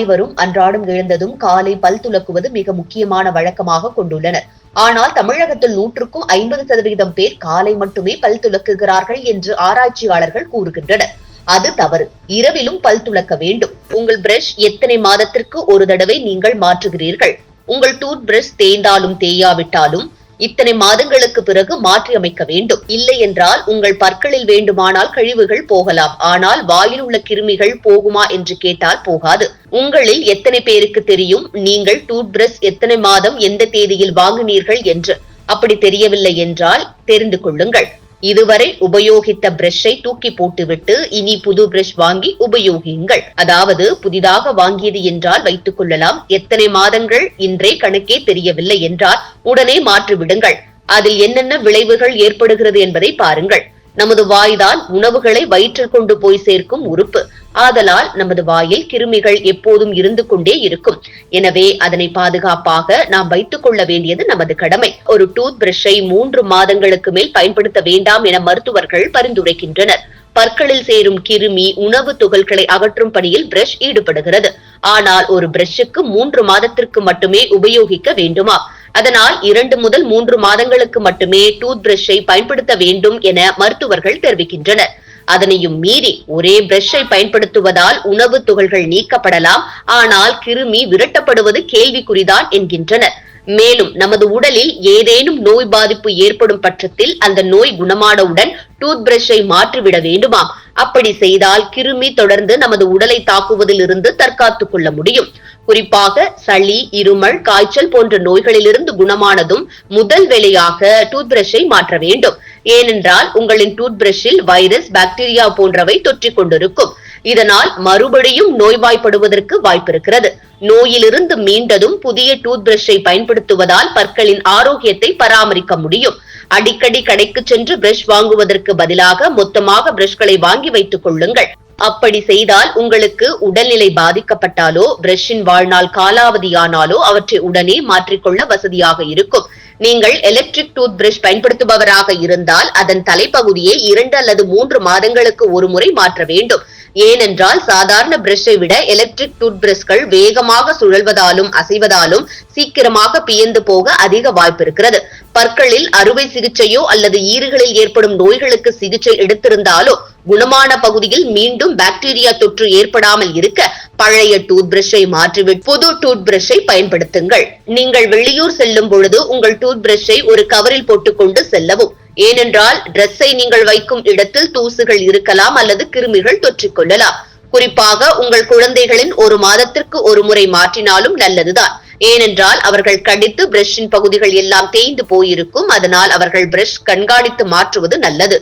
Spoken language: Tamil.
அனைவரும் அன்றாடம் எழுந்ததும் காலை பல் துலக்குவது மிக முக்கியமான வழக்கமாக கொண்டுள்ளனர். ஆனால் தமிழகத்தில் நூற்றுக்கும் ஐம்பது சதவீதம் பேர் காலை மட்டுமே பல் துலக்குகிறார்கள் என்று ஆராய்ச்சியாளர்கள் கூறுகின்றனர். அது தவறு. இரவிலும் பல் துலக்க வேண்டும். உங்கள் பிரஷ் எத்தனை மாதத்திற்கு ஒரு தடவை நீங்கள் மாற்றுகிறீர்கள்? உங்கள் டூத் பிரஷ் தேய்ந்தாலும் தேயாவிட்டாலும் இத்தனை மாதங்களுக்கு பிறகு மாற்றி அமைக்க வேண்டும். இல்லை என்றால் உங்கள் பற்களில் வேண்டுமானால் கழிவுகள் போகலாம். ஆனால் வாயில் உள்ள கிருமிகள் போகுமா என்று கேட்டால் போகாது. உங்களில் எத்தனை பேருக்கு தெரியும்? நீங்கள் டூத் பிரஷ் எத்தனை மாதம் எந்த தேதியில் வாங்கினீர்கள் என்று? அப்படி தெரியவில்லை என்றால் தெரிந்து கொள்ளுங்கள். இதுவரை உபயோகித்த பிரஷை தூக்கி போட்டுவிட்டு இனி புது பிரஷ் வாங்கி உபயோகியுங்கள். அதாவது புதிதாக வாங்கியது என்றால் வைத்துக் கொள்ளலாம். எத்தனை மாதங்கள்? இன்றே கணக்கே தெரியவில்லை என்றால் உடனே மாற்றிவிடுங்கள். அதில் என்னென்ன விளைவுகள் ஏற்படுகிறது என்பதை பாருங்கள். நமது வாய்தான் உணவுகளை வயிற்றில் கொண்டு போய் சேர்க்கும் உறுப்பு. ஆதலால் நமது வாயில் கிருமிகள் எப்போதும் இருந்து கொண்டே இருக்கும். எனவே அதனை பாதுகாப்பாக நாம் வைத்துக் கொள்ள வேண்டியது நமது கடமை. ஒரு டூத் பிரஷை மூன்று மாதங்களுக்கு மேல் பயன்படுத்த வேண்டாம் என மருத்துவர்கள் பரிந்துரைக்கின்றனர். பற்களில் சேரும் கிருமி உணவு துகள்களை அகற்றும் பணியில் பிரஷ் ஈடுபடுகிறது. ஆனால் ஒரு பிரஷுக்கு மூன்று மாதத்திற்கு மட்டுமே உபயோகிக்க வேண்டுமா? அதனால் இரண்டு முதல் மூன்று மாதங்களுக்கு மட்டுமே டூத் பிரஷை பயன்படுத்த வேண்டும் என மருத்துவர்கள் தெரிவிக்கின்றனர். அதனையும் மீறி ஒரே பிரஷை பயன்படுத்துவதால் உணவு துகள்கள் நீக்கப்படலாம். ஆனால் கிருமி விரட்டப்படுவது கேள்விக்குறிதான் என்கின்றனர். மேலும் நமது உடலில் ஏதேனும் நோய் பாதிப்பு ஏற்படும் பட்சத்தில் அந்த நோய் குணமானவுடன் டூத் பிரஷை மாற்றிவிட வேண்டுமாம். அப்படி செய்தால் கிருமி தொடர்ந்து நமது உடலை தாக்குவதில் இருந்து தற்காத்துக் கொள்ள முடியும். குறிப்பாக சளி இருமல் காய்ச்சல் போன்ற நோய்களிலிருந்து குணமானதும் முதல் வேலையாக டூத் பிரஷை மாற்ற வேண்டும். ஏனென்றால் உங்களின் டூத் பிரஷில் வைரஸ் பாக்டீரியா போன்றவை தொற்றிக் கொண்டிருக்கும். இதனால் மறுபடியும் நோய்வாய்ப்படுவதற்கு வாய்ப்பிருக்கிறது. நோயிலிருந்து மீண்டதும் புதிய டூத் பிரஷை பயன்படுத்துவதால் பற்களின் ஆரோக்கியத்தை பராமரிக்க முடியும். அடிக்கடி கடைக்கு சென்று பிரஷ் வாங்குவதற்கு பதிலாக மொத்தமாக பிரஷ்களை வாங்கி வைத்துக் கொள்ளுங்கள். அப்படி செய்தால் உங்களுக்கு உடல்நிலை பாதிக்கப்பட்டாலோ பிரஷின் வாழ்நாள் காலாவதியானாலோ அவற்றை உடனே மாற்றிக்கொள்ள வசதியாக இருக்கும். நீங்கள் எலக்ட்ரிக் டூத் பிரஷ் பயன்படுத்துபவராக இருந்தால் அதன் தலைப்பகுதியை இரண்டு அல்லது மூன்று மாதங்களுக்கு ஒரு முறை மாற்ற வேண்டும். ஏனென்றால் சாதாரண பிரஷை விட எலக்ட்ரிக் டூத் பிரஷ்கள் வேகமாக சுழல்வதாலும் அசைவதாலும் சீக்கிரமாக பியந்து போக அதிக வாய்ப்பு இருக்கிறது. பற்களில் அறுவை சிகிச்சையோ அல்லது ஈறுகளில் ஏற்படும் நோய்களுக்கு சிகிச்சை எடுத்திருந்தாலோ குணமான பகுதியில் மீண்டும் பாக்டீரியா தொற்று ஏற்படாமல் இருக்க பழைய டூத் பிரஷை மாற்றிவிட்டு புது டூத் பிரஷை பயன்படுத்துங்கள். நீங்கள் வெளியூர் செல்லும் பொழுது உங்கள் டூத் பிரஷை ஒரு கவரில் போட்டுக்கொண்டு செல்லவும். ஏனென்றால் டிரெஸ்ஸை நீங்கள் வைக்கும் இடத்தில் தூசுகள் இருக்கலாம் அல்லது கிருமிகள் தொற்றிக் கொள்ளலாம். குறிப்பாக உங்கள் குழந்தைகளின் ஒரு மாதத்திற்கு ஒரு முறை மாற்றினாலும் நல்லதுதான். ஏனென்றால் அவர்கள் கடித்து பிரஷின் பகுதிகள் எல்லாம் தேய்ந்து போயிருக்கும். அதனால் அவர்கள் பிரஷ் கண்காணித்து மாற்றுவது நல்லது.